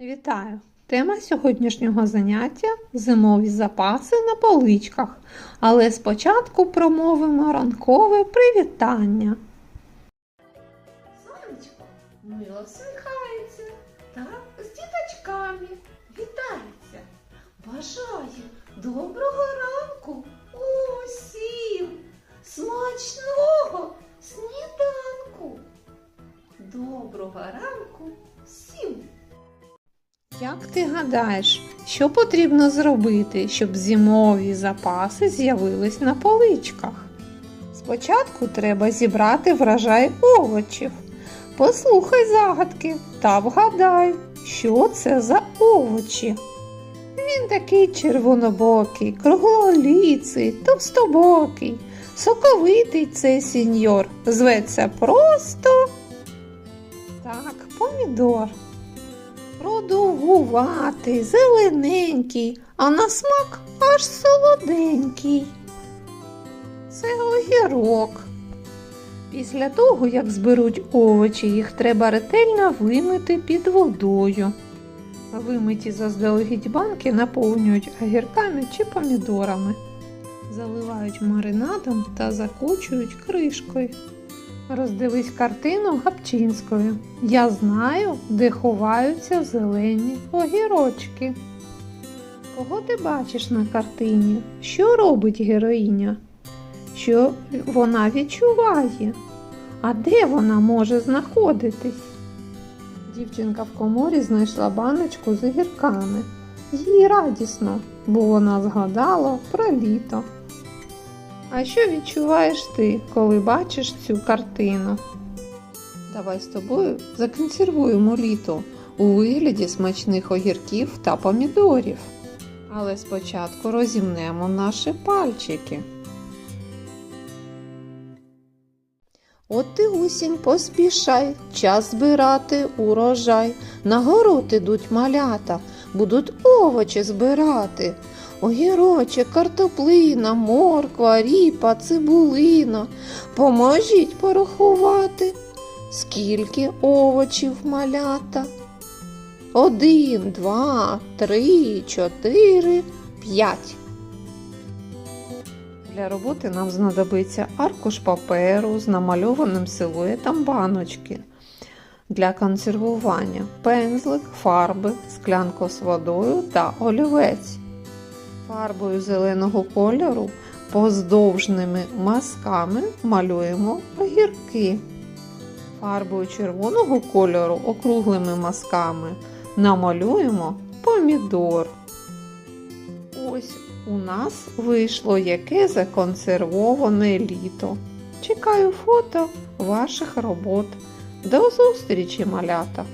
Вітаю! Тема сьогоднішнього заняття зимові запаси на поличках. Але спочатку промовимо ранкове привітання. Сонечко мило всміхається та з діточками вітається. Бажає доброго ранку усім, смачного сніданку. Доброго ранку всім! Як ти гадаєш, що потрібно зробити, щоб зимові запаси з'явились на поличках? Спочатку треба зібрати врожай овочів. Послухай загадки та вгадай, що це за овочі. Він такий червонобокий, круглоліций, товстобокий, соковитий цей сіньор. Зветься просто так, помідор. Продовгуватий, зелененький, а на смак аж солоденький. Це огірок. Після того, як зберуть овочі, їх треба ретельно вимити під водою. Вимиті заздалегідь банки наповнюють огірками чи помідорами, заливають маринадом та закочують кришкою. Роздивись картину Гапчинської. Я знаю, де ховаються зелені огірочки. Кого ти бачиш на картині? Що робить героїня? Що вона відчуває? А де вона може знаходитись? Дівчинка в коморі знайшла баночку з огірками. Їй радісно, бо вона згадала про літо. А що відчуваєш ти, коли бачиш цю картину? Давай з тобою законсервуємо літо у вигляді смачних огірків та помідорів. Але спочатку розімнемо наші пальчики. От і усінь поспішай, час збирати урожай. На город ідуть малята, будуть овочі збирати. Огірочок, картоплина, морква, ріпа, цибулина. Поможіть порахувати, скільки овочів малята. Один, два, три, чотири, п'ять. Для роботи нам знадобиться аркуш паперу з намальованим силуетом баночки. Для консервування пензлик, фарби, склянку з водою та олівець. Фарбою зеленого кольору поздовжними мазками малюємо огірки. Фарбою червоного кольору округлими мазками намалюємо помідор. Ось у нас вийшло яке законсервоване літо. Чекаю фото ваших робот. До зустрічі, малята!